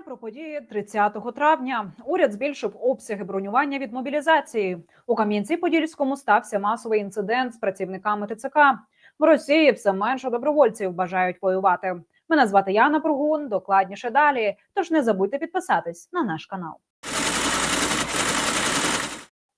про події 30 травня. Уряд збільшив обсяги бронювання від мобілізації. У Кам'янці-Подільському стався масовий інцидент з працівниками ТЦК. В Росії все менше добровольців бажають воювати. Мене звати Яна Пругун. Докладніше далі. Тож не забудьте підписатись на наш канал.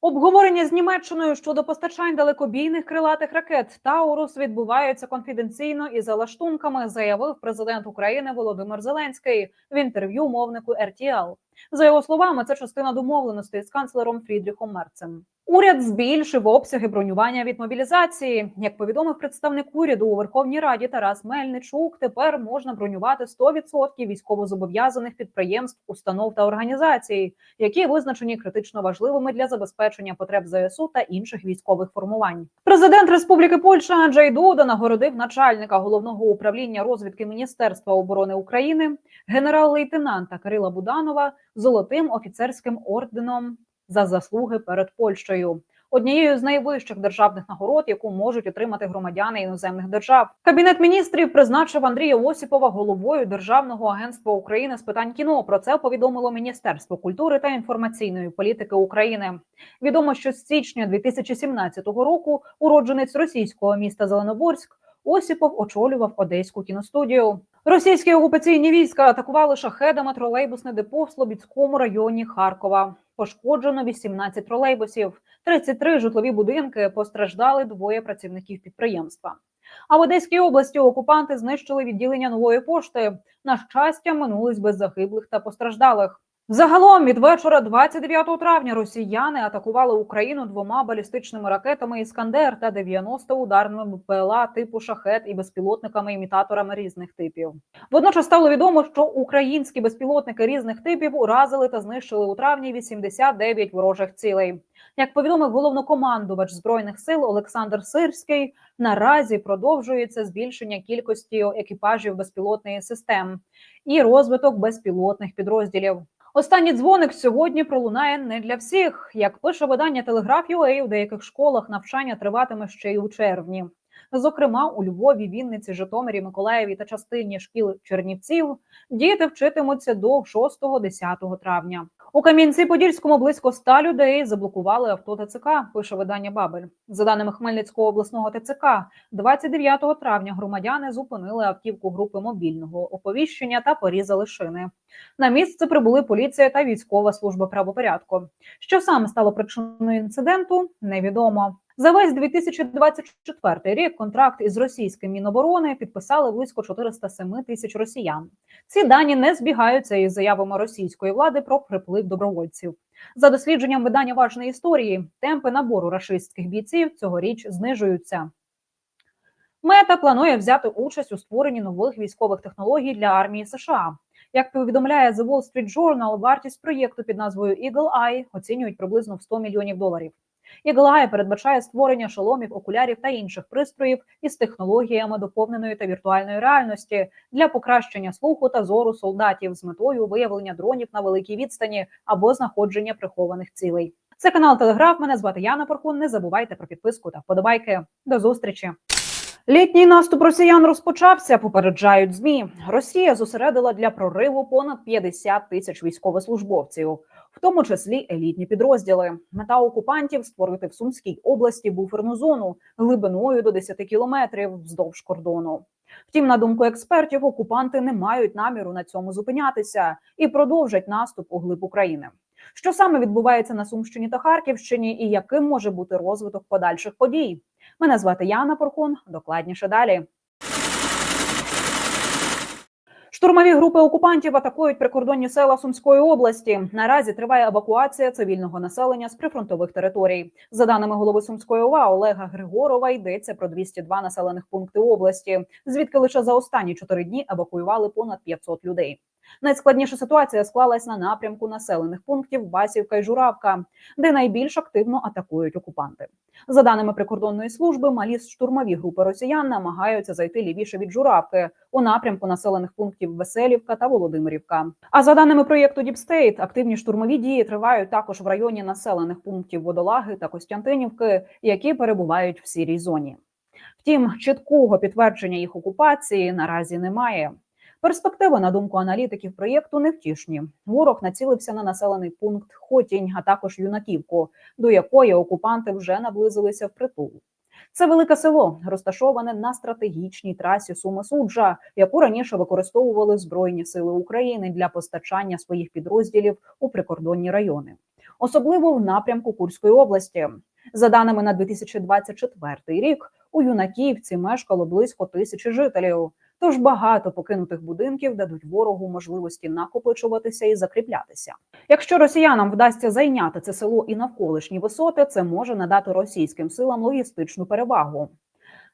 Обговорення з Німеччиною щодо постачань далекобійних крилатих ракет Таурус відбуваються конфіденційно і за лаштунками, заявив президент України Володимир Зеленський в інтерв'ю мовнику RTL. За його словами, це частина домовленостей з канцлером Фрідріхом Мерцем. Уряд збільшив обсяги бронювання від мобілізації. Як повідомив представник уряду у Верховній Раді Тарас Мельничук, тепер можна бронювати 100% військовозобов'язаних підприємств, установ та організацій, які визначені критично важливими для забезпечення потреб ЗСУ та інших військових формувань. Президент Республіки Польща Анджей Дуда нагородив начальника головного управління розвідки Міністерства оборони України генерал-лейтенанта Кирила Буданова золотим офіцерським орденом за заслуги перед Польщею. Однією з найвищих державних нагород, яку можуть отримати громадяни іноземних держав, кабінет міністрів призначив Андрія Осіпова головою Державного агентства України з питань кіно. Про це повідомило Міністерство культури та інформаційної політики України. Відомо, що з січня 2017 року уродженець російського міста Зеленоборськ Осіпов очолював одеську кіностудію. Російські окупаційні війська атакували шахедами тролейбусне депо в Слобідському районі Харкова. Пошкоджено 18 тролейбусів, 33 житлові будинки. Постраждали двоє працівників підприємства. А в Одеській області окупанти знищили відділення нової пошти. На щастя, минулись без загиблих та постраждалих. Загалом від вечора 29 травня росіяни атакували Україну двома балістичними ракетами Іскандер та 90 ударними БПЛА типу шахет і безпілотниками-імітаторами різних типів. Водночас стало відомо, що українські безпілотники різних типів уразили та знищили у травні 89 ворожих цілей. Як повідомив головнокомандувач збройних сил Олександр Сирський, наразі продовжується збільшення кількості екіпажів безпілотної систем і розвиток безпілотних підрозділів. Останній дзвоник сьогодні пролунає не для всіх. Як пише видання Телеграф.UA, у деяких школах навчання триватиме ще й у червні. Зокрема, у Львові, Вінниці, Житомирі, Миколаєві та частині шкіл Чернівців діти вчитимуться до 6-10 травня. У Кам'янці-Подільському близько ста людей заблокували авто ТЦК. Пише видання Бабель. За даними Хмельницького обласного ТЦК, 29 травня громадяни зупинили автівку групи мобільного оповіщення та порізали шини. На місце прибули поліція та військова служба правопорядку. Що саме стало причиною інциденту, невідомо. За весь 2024 рік контракт із російським міноборони підписали близько 407 тисяч росіян. Ці дані не збігаються із заявами російської влади про приплив добровольців. За дослідженням видання важної історії, темпи набору рашистських бійців цьогоріч знижуються. Мета планує взяти участь у створенні нових військових технологій для армії США. Як повідомляє The Wall Street Journal, вартість проєкту під назвою Eagle Eye оцінюють приблизно в 100 мільйонів доларів. Eye передбачає створення шоломів, окулярів та інших пристроїв із технологіями доповненої та віртуальної реальності для покращення слуху та зору солдатів з метою виявлення дронів на великій відстані або знаходження прихованих цілей. Це канал Телеграф. Мене звати Яна Пархун. Не забувайте про підписку та вподобайки. До зустрічі. Літній наступ росіян розпочався. Попереджають змі. Росія зосередила для прориву понад 50 тисяч військовослужбовців, в тому числі елітні підрозділи. Мета окупантів створити в Сумській області буферну зону глибиною до 10 кілометрів вздовж кордону. Втім, на думку експертів, окупанти не мають наміру на цьому зупинятися і продовжать наступ у глиб України. Що саме відбувається на Сумщині та Харківщині, і яким може бути розвиток подальших подій? Мене звати Яна Порхун. Докладніше далі. Штурмові групи окупантів атакують прикордонні села Сумської області. Наразі триває евакуація цивільного населення з прифронтових територій. За даними голови Сумської ОВА Олега Григорова, йдеться про 202 населених пункти області, звідки лише за останні чотири дні евакуювали понад 500 людей. Найскладніша ситуація склалась на напрямку населених пунктів Басівка і Журавка, де найбільш активно атакують окупанти. За даними прикордонної служби, малі штурмові групи росіян намагаються зайти лівіше від Журавки у напрямку населених пунктів Веселівка та Володимирівка. А за даними проєкту Діпстейт, активні штурмові дії тривають також в районі населених пунктів Водолаги та Костянтинівки, які перебувають в сірій зоні. Втім, чіткого підтвердження їх окупації наразі немає. Перспективи, на думку аналітиків проєкту, невтішні. Ворог націлився на населений пункт Хотінь, а також юнаківку, до якої окупанти вже наблизилися впритул. Це велике село, розташоване на стратегічній трасі Суми Суджа, яку раніше використовували Збройні сили України для постачання своїх підрозділів у прикордонні райони, особливо в напрямку Курської області. За даними на 2024 рік, у юнаківці мешкало близько тисячі жителів. Тож багато покинутих будинків дадуть ворогу можливості накопичуватися і закріплятися. Якщо росіянам вдасться зайняти це село і навколишні висоти, це може надати російським силам логістичну перевагу.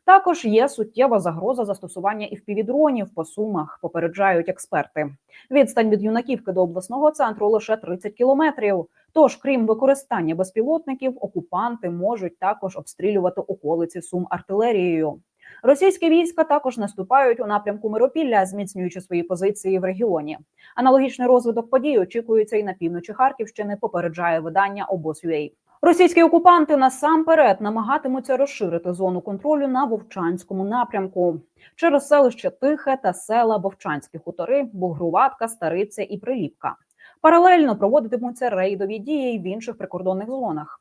Також є суттєва загроза застосування і впівдронів по сумах, попереджають експерти. Відстань від юнаківки до обласного центру лише 30 кілометрів. Тож, крім використання безпілотників, окупанти можуть також обстрілювати околиці сум артилерією. Російські війська також наступають у напрямку Миропілля, зміцнюючи свої позиції в регіоні. Аналогічний розвиток подій очікується і на півночі Харківщини. Попереджає видання обоз.ua. Російські окупанти насамперед намагатимуться розширити зону контролю на Вовчанському напрямку через селище Тихе та села Вовчанські хутори, Бугруватка, Стариця і Приліпка. Паралельно проводитимуться рейдові дії в інших прикордонних зонах.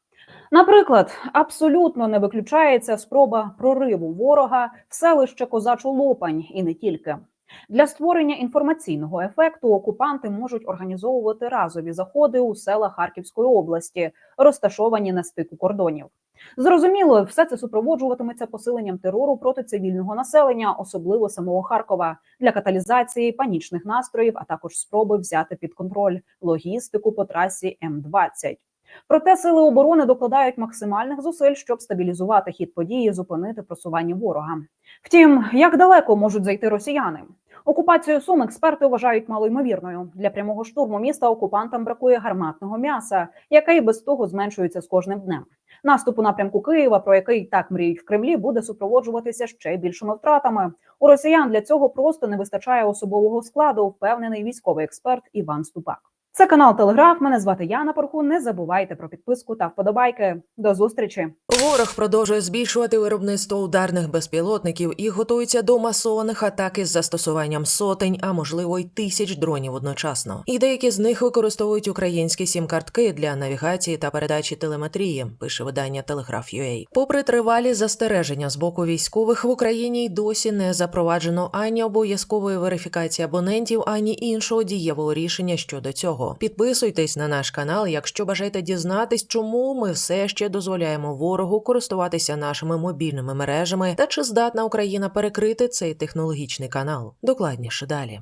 Наприклад, абсолютно не виключається спроба прориву ворога в селище Козачу Лопань і не тільки. Для створення інформаційного ефекту окупанти можуть організовувати разові заходи у села Харківської області, розташовані на стику кордонів. Зрозуміло, все це супроводжуватиметься посиленням терору проти цивільного населення, особливо самого Харкова, для каталізації панічних настроїв, а також спроби взяти під контроль логістику по трасі М-20. Проте сили оборони докладають максимальних зусиль, щоб стабілізувати хід події, зупинити просування ворога. Втім, як далеко можуть зайти росіяни? Окупацію Сум експерти вважають малоймовірною. Для прямого штурму міста окупантам бракує гарматного м'яса, яке і без того зменшується з кожним днем. Наступ у напрямку Києва, про який так мріють в Кремлі, буде супроводжуватися ще більшими втратами. У росіян для цього просто не вистачає особового складу, впевнений військовий експерт Іван Ступак. Це канал Телеграф. Мене звати Яна Порху. Не забувайте про підписку та вподобайки. До зустрічі. Ворог продовжує збільшувати виробництво ударних безпілотників і готується до масованих атак із застосуванням сотень, а можливо й тисяч дронів одночасно. І деякі з них використовують українські сім-картки для навігації та передачі телеметрії. Пише видання Телеграф.UA. Попри тривалі застереження з боку військових в Україні й досі не запроваджено ані обов'язкової верифікації абонентів, ані іншого дієвого рішення щодо цього. Підписуйтесь на наш канал, якщо бажаєте дізнатись, чому ми все ще дозволяємо ворогу користуватися нашими мобільними мережами та чи здатна Україна перекрити цей технологічний канал. Докладніше далі.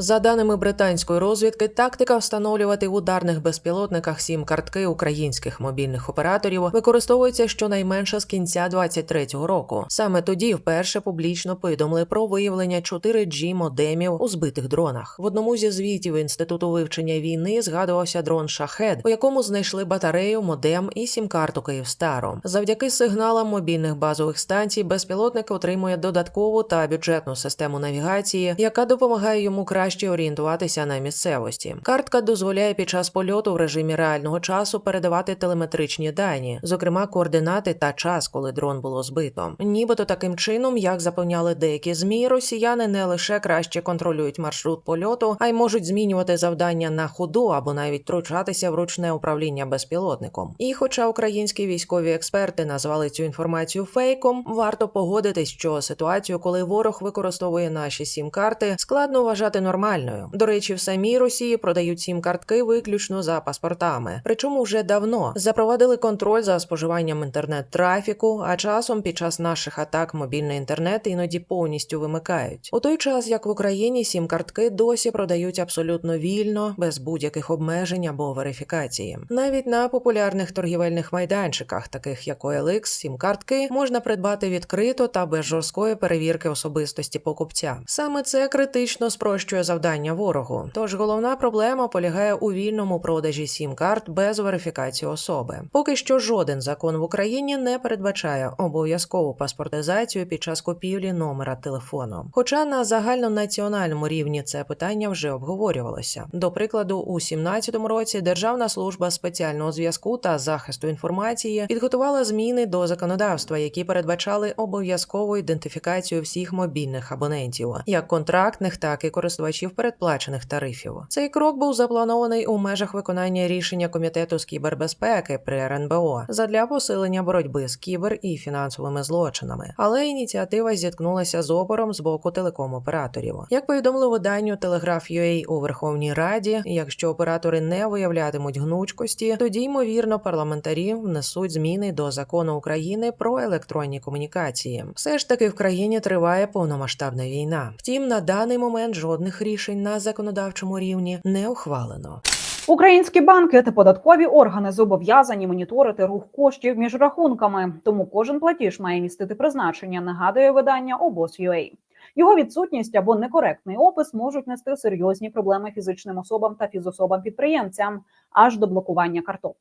За даними британської розвідки, тактика встановлювати в ударних безпілотниках сім картки українських мобільних операторів використовується щонайменше з кінця 23-го року. Саме тоді вперше публічно повідомили про виявлення 4G модемів у збитих дронах. В одному зі звітів інституту вивчення війни згадувався дрон Шахед, у якому знайшли батарею, модем і сім-карту Київстару. Завдяки сигналам мобільних базових станцій безпілотник отримує додаткову та бюджетну систему навігації, яка допомагає йому краще краще орієнтуватися на місцевості. Картка дозволяє під час польоту в режимі реального часу передавати телеметричні дані, зокрема координати та час, коли дрон було збито. Нібито таким чином, як запевняли деякі змі, росіяни не лише краще контролюють маршрут польоту, а й можуть змінювати завдання на ходу або навіть втручатися в ручне управління безпілотником. І, хоча українські військові експерти назвали цю інформацію фейком, варто погодитись, що ситуацію, коли ворог використовує наші сім карти, складно вважати нормальною нормальною. До речі, в самій Росії продають сім картки виключно за паспортами. Причому вже давно запровадили контроль за споживанням інтернет-трафіку, а часом під час наших атак мобільний інтернет іноді повністю вимикають. У той час як в Україні сім картки досі продають абсолютно вільно, без будь-яких обмежень або верифікації. Навіть на популярних торгівельних майданчиках, таких як OLX, сім картки можна придбати відкрито та без жорсткої перевірки особистості покупця. Саме це критично спрощує завдання ворогу. Тож головна проблема полягає у вільному продажі сім-карт без верифікації особи. Поки що жоден закон в Україні не передбачає обов'язкову паспортизацію під час купівлі номера телефону. Хоча на загальнонаціональному рівні це питання вже обговорювалося. До прикладу, у 2017 році Державна служба спеціального зв'язку та захисту інформації підготувала зміни до законодавства, які передбачали обов'язкову ідентифікацію всіх мобільних абонентів, як контрактних, так і користувачів передплачених тарифів. Цей крок був запланований у межах виконання рішення комітету з кібербезпеки при РНБО задля посилення боротьби з кібер і фінансовими злочинами. Але ініціатива зіткнулася з опором з боку телеком-операторів. Як повідомили виданню Telegraph.ua у Верховній Раді, якщо оператори не виявлятимуть гнучкості, тоді ймовірно парламентарі внесуть зміни до закону України про електронні комунікації. Все ж таки в країні триває повномасштабна війна. Втім, на даний момент жодних рішень на законодавчому рівні не ухвалено. Українські банки та податкові органи зобов'язані моніторити рух коштів між рахунками, тому кожен платіж має містити призначення. Нагадує видання обоз.ua. Його відсутність або некоректний опис можуть нести серйозні проблеми фізичним особам та фізособам-підприємцям аж до блокування карток.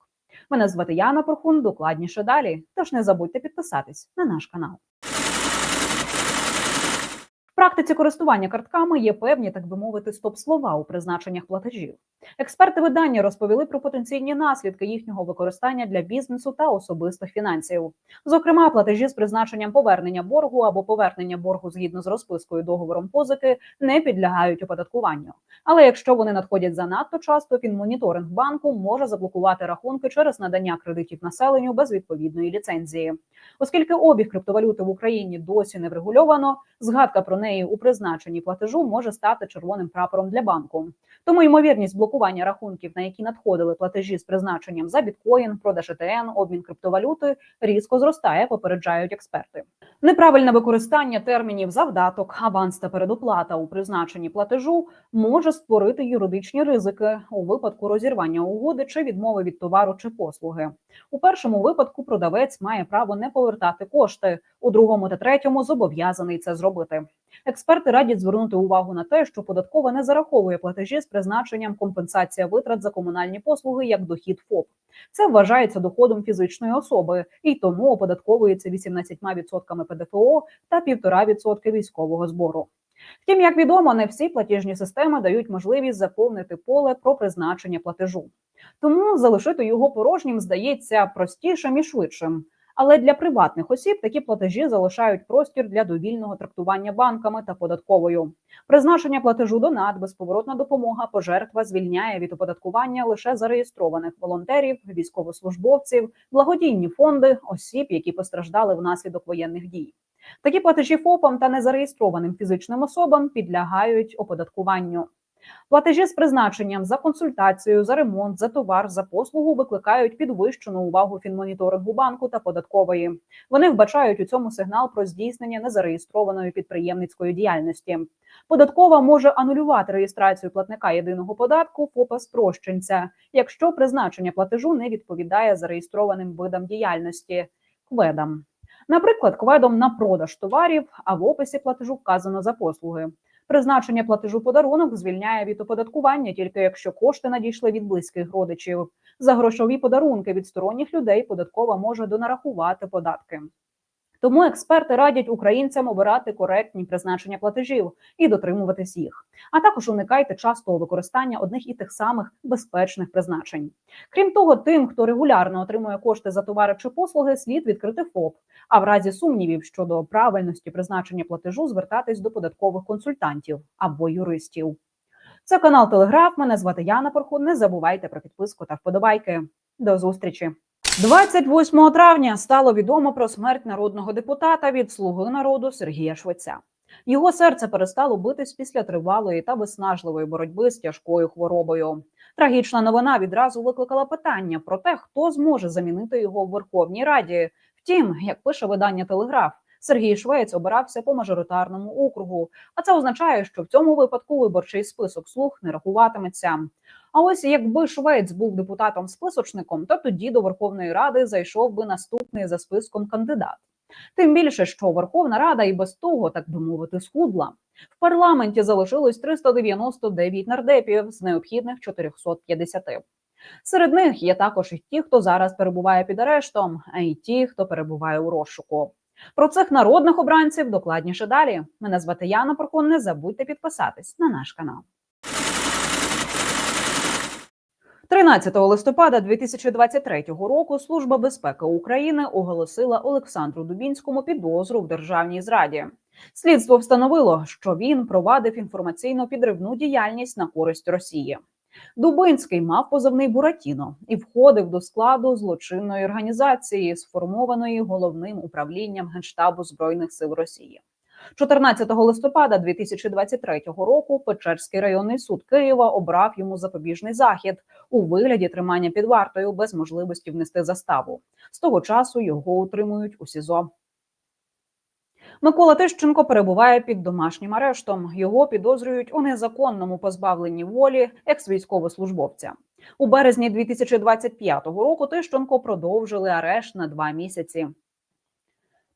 Мене звати Яна Порхун. Докладніше далі. Тож не забудьте підписатись на наш канал. Практиці користування картками є певні, так би мовити, стоп-слова у призначеннях платежів. Експерти видання розповіли про потенційні наслідки їхнього використання для бізнесу та особистих фінансів. Зокрема, платежі з призначенням повернення боргу або повернення боргу згідно з розпискою договором позики не підлягають оподаткуванню. Але якщо вони надходять занадто часто, фінмоніторинг банку може заблокувати рахунки через надання кредитів населенню без відповідної ліцензії. Оскільки обіг криптовалюти в Україні досі не врегульовано, згадка про неї у призначенні платежу може стати червоним прапором для банку. Тому ймовірність блокування рахунків, на які надходили платежі з призначенням за біткоін, продаж ЕТН, обмін криптовалюти, різко зростає, попереджають експерти. Неправильне використання термінів завдаток, аванс та передоплата у призначенні платежу може створити юридичні ризики у випадку розірвання угоди чи відмови від товару чи послуги. У першому випадку продавець має право не повертати кошти, у другому та третьому зобов'язаний це зробити. Експерти радять звернути увагу на те, що податкова не зараховує платежі з призначенням компенсація витрат за комунальні послуги як дохід ФОП. Це вважається доходом фізичної особи і тому оподатковується 18% ПДФО та 1,5% військового збору. Втім, як відомо, не всі платіжні системи дають можливість заповнити поле про призначення платежу. Тому залишити його порожнім здається простішим і швидшим. Але для приватних осіб такі платежі залишають простір для довільного трактування банками та податковою. Призначення платежу донат, безповоротна допомога, пожертва звільняє від оподаткування лише зареєстрованих волонтерів, військовослужбовців, благодійні фонди, осіб, які постраждали внаслідок воєнних дій. Такі платежі ФОПам та незареєстрованим фізичним особам підлягають оподаткуванню. Платежі з призначенням за консультацію, за ремонт, за товар, за послугу викликають підвищену увагу фінмоніторингу банку та податкової. Вони вбачають у цьому сигнал про здійснення незареєстрованої підприємницької діяльності. Податкова може анулювати реєстрацію платника єдиного податку ФОПа спрощенця, якщо призначення платежу не відповідає зареєстрованим видам діяльності кведам. Наприклад, кведом на продаж товарів, а в описі платежу вказано за послуги. Призначення платежу подарунок звільняє від оподаткування тільки якщо кошти надійшли від близьких родичів. За грошові подарунки від сторонніх людей податкова може донарахувати податки. Тому експерти радять українцям обирати коректні призначення платежів і дотримуватись їх. А також уникайте частого використання одних і тих самих безпечних призначень. Крім того, тим, хто регулярно отримує кошти за товари чи послуги, слід відкрити ФОП. А в разі сумнівів щодо правильності призначення платежу звертатись до податкових консультантів або юристів. Це канал Телеграф. Мене звати Яна Порхун. Не забувайте про підписку та вподобайки. До зустрічі. 28 травня стало відомо про смерть народного депутата від Слуги народу Сергія Швеця. Його серце перестало битись після тривалої та виснажливої боротьби з тяжкою хворобою. Трагічна новина відразу викликала питання про те, хто зможе замінити його в Верховній Раді. Втім, як пише видання Телеграф, Сергій Швець обирався по мажоритарному округу. А це означає, що в цьому випадку виборчий список слуг не рахуватиметься. А ось якби Швець був депутатом списочником, то тоді до Верховної Ради зайшов би наступний за списком кандидат. Тим більше, що Верховна Рада і без того, так би мовити, схудла. В парламенті залишилось 399 нардепів з необхідних 450. Серед них є також і ті, хто зараз перебуває під арештом, а й ті, хто перебуває у розшуку. Про цих народних обранців докладніше далі. Мене звати Яна Порхун. Не забудьте підписатись на наш канал. 13 листопада 2023 року Служба безпеки України оголосила Олександру Дубінському підозру в державній зраді. Слідство встановило, що він провадив інформаційно-підривну діяльність на користь Росії. Дубинський мав позивний Буратіно і входив до складу злочинної організації, сформованої головним управлінням Генштабу збройних сил Росії. 14 листопада 2023 року Печерський районний суд Києва обрав йому запобіжний захід у вигляді тримання під вартою без можливості внести заставу. З того часу його утримують у СІЗО. Микола Тищенко перебуває під домашнім арештом. Його підозрюють у незаконному позбавленні волі екс-військовослужбовця. У березні 2025 року Тищенко продовжили арешт на два місяці.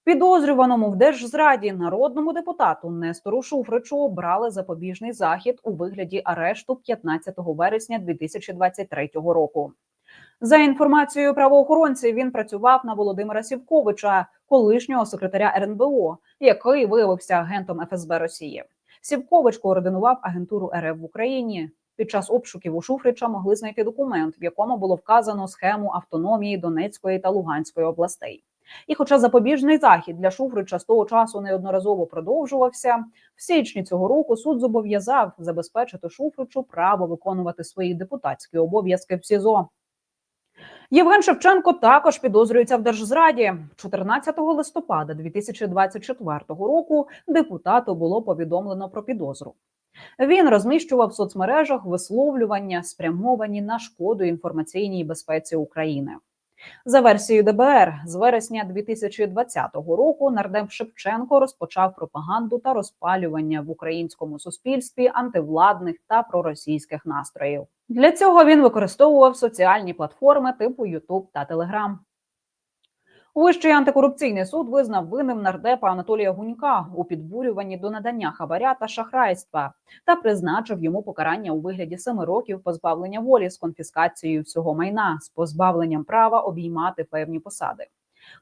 Підозрюваному в держзраді народному депутату Нестору Шуфричу обрали запобіжний захід у вигляді арешту 15 вересня 2023 року. За інформацією правоохоронців, він працював на Володимира Сівковича, колишнього секретаря РНБО, який виявився агентом ФСБ Росії. Сівкович координував агентуру РФ в Україні. Під час обшуків у Шуфрича могли знайти документ, в якому було вказано схему автономії Донецької та Луганської областей. І, хоча запобіжний захід для Шуфрича з того часу неодноразово продовжувався, в січні цього року суд зобов'язав забезпечити Шуфричу право виконувати свої депутатські обов'язки в СІЗО. Євген Шевченко також підозрюється в держзраді. 14 листопада 2024 року депутату було повідомлено про підозру. Він розміщував в соцмережах висловлювання, спрямовані на шкоду інформаційній безпеці України. За версією ДБР, з вересня 2020 року нардеп Шевченко розпочав пропаганду та розпалювання в українському суспільстві антивладних та проросійських настроїв. Для цього він використовував соціальні платформи типу YouTube та Telegram. Вищий антикорупційний суд визнав винним нардепа Анатолія Гунька у підбурюванні до надання хабаря та шахрайства та призначив йому покарання у вигляді семи років позбавлення волі з конфіскацією всього майна з позбавленням права обіймати певні посади.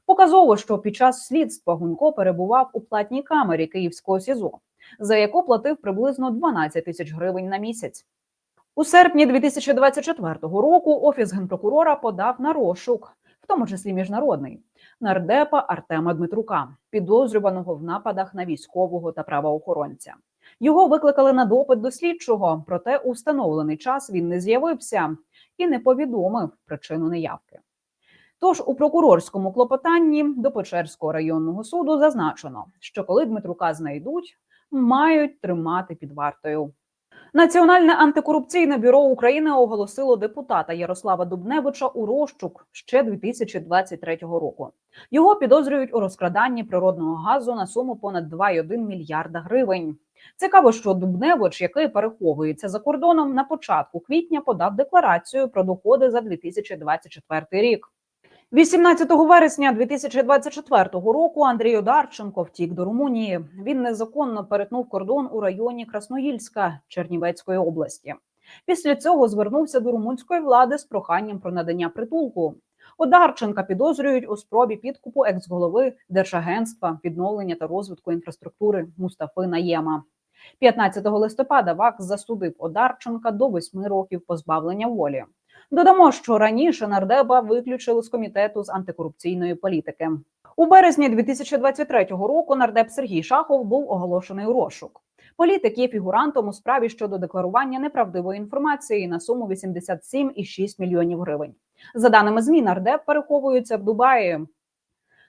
Показово, що під час слідства Гунько перебував у платній камері Київського СІЗО, за яку платив приблизно 12 тисяч гривень на місяць. У серпні 2024 року офіс генпрокурора подав на розшук, тому числі міжнародний, нардепа Артема Дмитрука, підозрюваного в нападах на військового та правоохоронця. Його викликали на допит до слідчого, проте у встановлений час він не з'явився і не повідомив причину неявки. Тож у прокурорському клопотанні до Печерського районного суду зазначено, що коли Дмитрука знайдуть, мають тримати під вартою. Національне антикорупційне бюро України оголосило депутата Ярослава Дубневича у розшук ще 2023 року. Його підозрюють у розкраданні природного газу на суму понад 2,1 мільярда гривень. Цікаво, що Дубневич, який переховується за кордоном, на початку квітня подав декларацію про доходи за 2024 рік. 18 вересня 2024 року Андрій Одарченко втік до Румунії. Він незаконно перетнув кордон у районі Красноїльська Чернівецької області. Після цього звернувся до румунської влади з проханням про надання притулку. Одарченка підозрюють у спробі підкупу екс-голови Держагентства відновлення та розвитку інфраструктури Мустафи Наєма. 15 листопада ВАК засудив Одарченка до 8 років позбавлення волі. Додамо, що раніше нардеба виключили з комітету з антикорупційної політики. У березні 2023 року нардеп Сергій Шахов був оголошений у розшук. Політик є фігурантом у справі щодо декларування неправдивої інформації на суму 87,6 мільйонів гривень. За даними ЗМІ, нардеп переховується в Дубаї.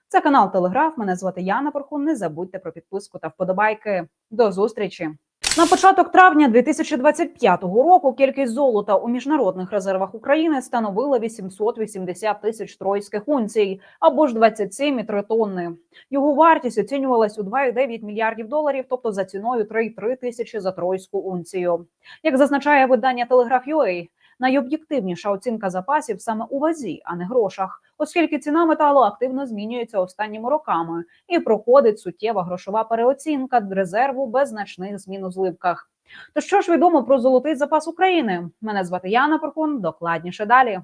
Це канал Телеграф. Мене звати Яна Порхун. Не забудьте про підписку та вподобайки. До зустрічі. На початок травня 2025 року кількість золота у міжнародних резервах України становила 880 тисяч тройських унцій або ж 27,3 тонни. Його вартість оцінювалась у 2,9 мільярдів доларів, тобто за ціною 3,3 тисячі за тройську унцію. Як зазначає видання Телеграф.UA, Найоб'єктивніша оцінка запасів саме у вазі, а не грошах, оскільки ціна металу активно змінюється останніми роками і проходить суттєва грошова переоцінка резерву без значних змін у зливках. То що ж відомо про золотий запас України? Мене звати Яна Порхун. Докладніше далі.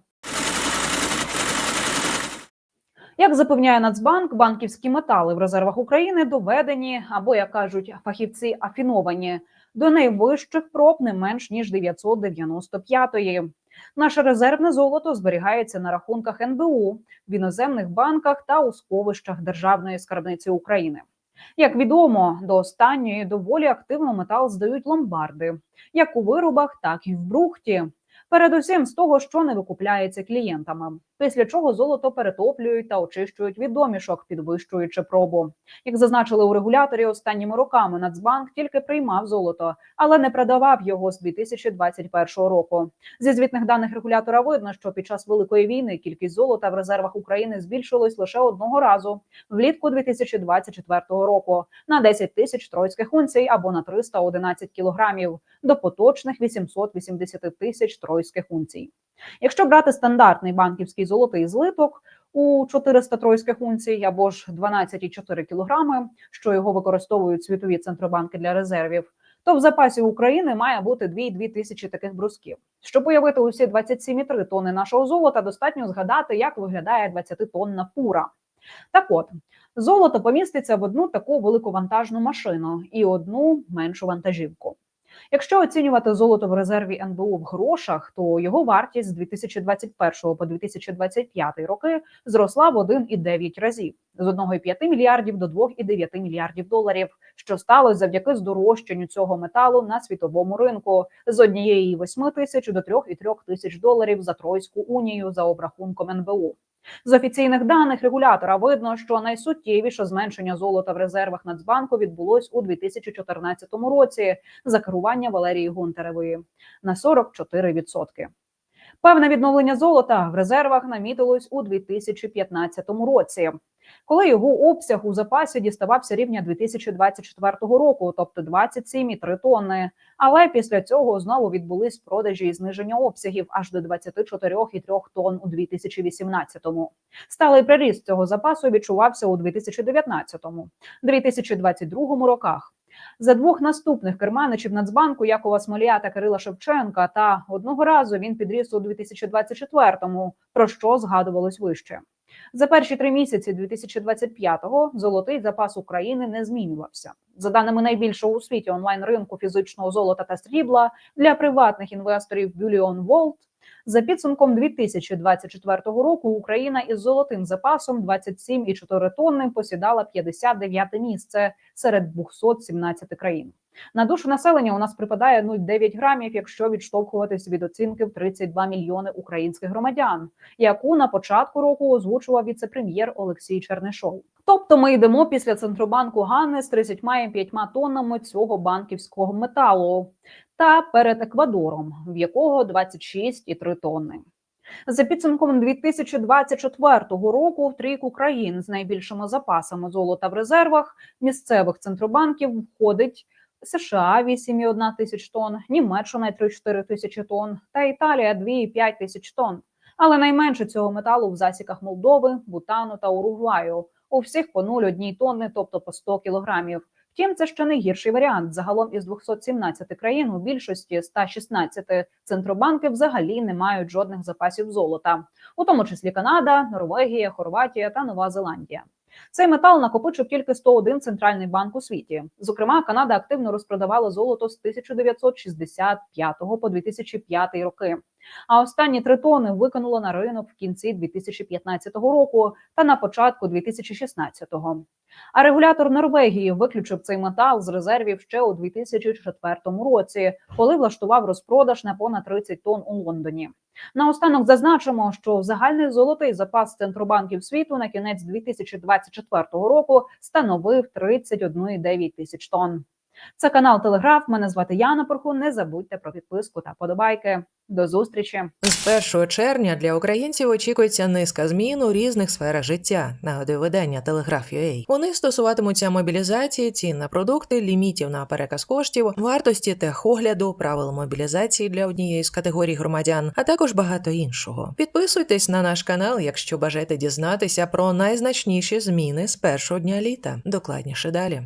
Як запевняє Нацбанк, банківські метали в резервах України доведені або, як кажуть фахівці, афіновані до найвищих проб не менш ніж 995-ї. Наше резервне золото зберігається на рахунках НБУ в іноземних банках та у сховищах Державної скарбниці України. Як відомо, до останньої доволі активно метал здають ломбарди, як у виробах, так і в брухті. Передусім з того, що не викупляється клієнтами, після чого золото перетоплюють та очищують від домішок, підвищуючи пробу. Як зазначили у регуляторі останніми роками, Нацбанк тільки приймав золото, але не продавав його з 2021 року. Зі звітних даних регулятора видно, що під час великої війни кількість золота в резервах України збільшилась лише одного разу влітку 2024 року на 10 тисяч тройських унцій або на 311 кілограмів до поточних 880 тисяч тройських унцій. Якщо брати стандартний банківський золотий злиток у 400 тройських унцій або ж 12,4 кілограми, що його використовують світові центробанки для резервів, то в запасі України має бути 2,2 тисячі таких брусків. Щоб уявити усі 27,3 тонни нашого золота, достатньо згадати, як виглядає 20-тонна фура. Так от, золото поміститься в одну таку великовантажну машину і одну меншу вантажівку. Якщо оцінювати золото в резерві НБУ в грошах, то його вартість з 2021 по 2025 роки зросла в 1,9 разів з 1,5 мільярдів до 2,9 мільярдів доларів, що сталося завдяки здорожчанню цього металу на світовому ринку з 1,8 тисяч до 3,3 тисяч доларів за тройську унію за обрахунком НБУ. З офіційних даних регулятора видно, що найсуттєвіше зменшення золота в резервах Нацбанку відбулось у 2014 році за керування Валерії Гунтеревої на 44%. Певне відновлення золота в резервах намітилось у 2015 році, коли його обсяг у запасі діставався рівня 2024 року, тобто 27,3 тонни. Але після цього знову відбулись продажі і зниження обсягів аж до 24,3 тонн у 2018-му. Сталий приріст цього запасу відчувався у 2019-му, 2022 роках. За двох наступних керманичів Нацбанку Якова Смолія та Кирила Шевченка та одного разу він підріс у 2024-му, про що згадувалось вище. За перші три місяці 2025-го золотий запас України не змінювався. За даними найбільшого у світі онлайн ринку фізичного золота та срібла для приватних інвесторів Bullion Vault, за підсумком 2024 року Україна із золотим запасом 27,4 тонни посідала 59 місце серед 217 країн. На душу населення у нас припадає 0,9 грамів, якщо відштовхуватись від оцінки в 32 мільйони українських громадян, яку на початку року озвучував віце-прем'єр Олексій Чернишов. Тобто ми йдемо після центробанку Ганни з 35 тоннами цього банківського металу та перед Еквадором, в якого 26,3 тонни. За підсумком 2024 року в трійку країн з найбільшими запасами золота в резервах місцевих центробанків входить США 8,1 тисяч тонн, Німеччина 3-4 тисячі тонн та Італія 2,5 тисяч тонн. Але найменше цього металу в засіках Молдови, Бутану та Уругваю. У всіх по 0,1 тонни, тобто по 100 кілограмів. Втім, це ще не гірший варіант. Загалом із 217 країн у більшості 116 центробанки взагалі не мають жодних запасів золота, у тому числі Канада, Норвегія, Хорватія та Нова Зеландія. Цей метал накопичив тільки 101 центральний банк у світі. Зокрема, Канада активно розпродавала золото з 1965 по 2005 роки. А останні три тони викинуло на ринок в кінці 2015 року та на початку 2016-го. А регулятор Норвегії виключив цей метал з резервів ще у 2004 році, коли влаштував розпродаж на понад 30 тонн у Лондоні. Наостанок зазначимо, що загальний золотий запас центробанків світу на кінець 2024 року становив 31,9 тисяч тонн. Це канал Телеграф. Мене звати Яна Порхун. Не забудьте про підписку та подобайки. До зустрічі. З 1 червня для українців очікується низка змін у різних сферах життя. Нагадує видання Телеграф.ua. Вони стосуватимуться мобілізації, цін на продукти, лімітів на переказ коштів, вартості техогляду, правил мобілізації для однієї з категорій громадян, а також багато іншого. Підписуйтесь на наш канал, якщо бажаєте дізнатися про найзначніші зміни з першого дня літа. Докладніше далі.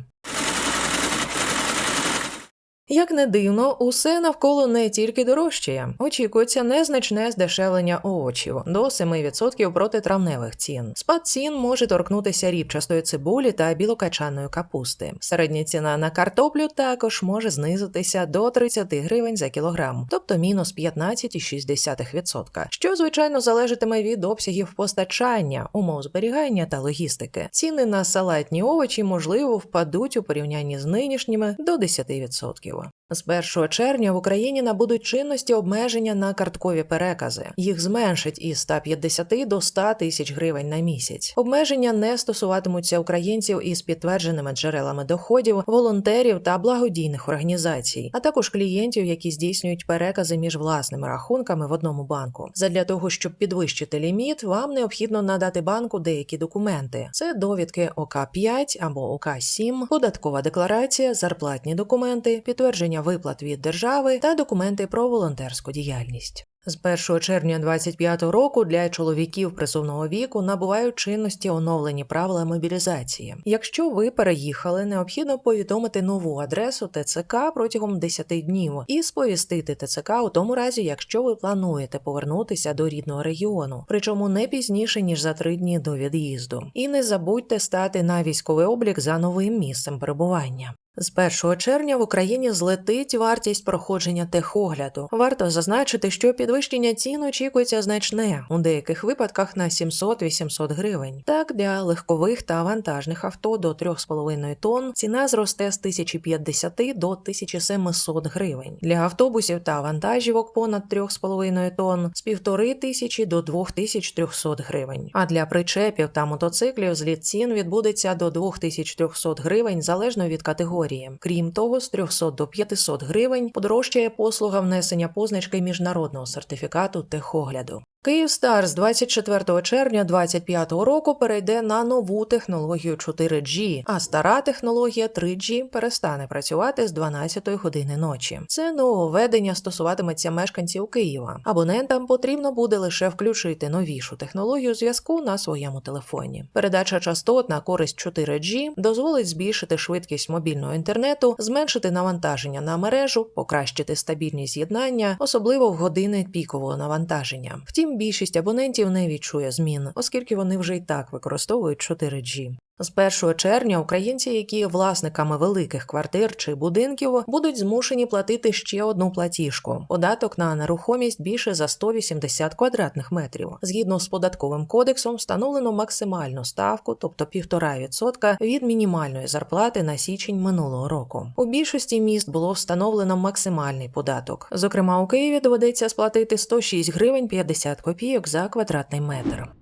Як не дивно, усе навколо не тільки дорожчає. Очікується незначне здешевлення овочів до 7% проти травневих цін. Спад цін може торкнутися рібчастої цибулі та білокачаної капусти. Середня ціна на картоплю також може знизитися до 30 гривень за кілограм, тобто мінус 15,6%, що звичайно залежатиме від обсягів постачання, умов зберігання та логістики. Ціни на салатні овочі можливо впадуть у порівнянні з нинішніми до 10%. power З 1 червня в Україні набудуть чинності обмеження на карткові перекази. Їх зменшать із 150 до 100 тисяч гривень на місяць. Обмеження не стосуватимуться українців із підтвердженими джерелами доходів, волонтерів та благодійних організацій, а також клієнтів, які здійснюють перекази між власними рахунками в одному банку. Задля того, щоб підвищити ліміт, вам необхідно надати банку деякі документи: це довідки ОК 5 або ОК 7 податкова декларація, зарплатні документи, підтвердження виплат від держави та документи про волонтерську діяльність. З 1 червня 2025 року для чоловіків призовного віку набувають чинності оновлені правила мобілізації. Якщо ви переїхали, необхідно повідомити нову адресу ТЦК протягом 10 днів і сповістити ТЦК у тому разі, якщо ви плануєте повернутися до рідного регіону, причому не пізніше ніж за три дні до від'їзду. І не забудьте стати на військовий облік за новим місцем перебування. З 1 червня в Україні злетить вартість проходження техогляду. Варто зазначити, що підвищення цін очікується значне у деяких випадках на 700-800 гривень. Так для легкових та вантажних авто до 3,5 тонн ціна зросте з 1050 до 1700 гривень. Для автобусів та вантажівок понад 3,5 тонн з 1500 до 2300 гривень. А для причепів та мотоциклів зліт цін відбудеться до 2300 гривень залежно від категорії. Крім того, з 300 до 500 гривень подорожчає послуга внесення позначки міжнародного сертифікату техогляду. Київстар з 24 червня 2025 року перейде на нову технологію 4G, а стара технологія 3G перестане працювати з 12 години ночі. Це нововведення стосуватиметься мешканців Києва. Абонентам потрібно буде лише включити новішу технологію зв'язку на своєму телефоні. Передача частот на користь 4G дозволить збільшити швидкість мобільного інтернету, зменшити навантаження на мережу, покращити стабільність з'єднання, особливо в години пікового навантаження. Більшість абонентів не відчує змін, оскільки вони вже й так використовують 4G. З 1 червня українці, які є власниками великих квартир чи будинків, будуть змушені платити ще одну платіжку податок на нерухомість більше за 180 квадратних метрів. Згідно з податковим кодексом, встановлено максимальну ставку, тобто 1,5% від мінімальної зарплати на січень минулого року. У більшості міст було встановлено максимальний податок. Зокрема, у Києві доведеться сплатити 106 гривень 50 копійок за квадратний метр.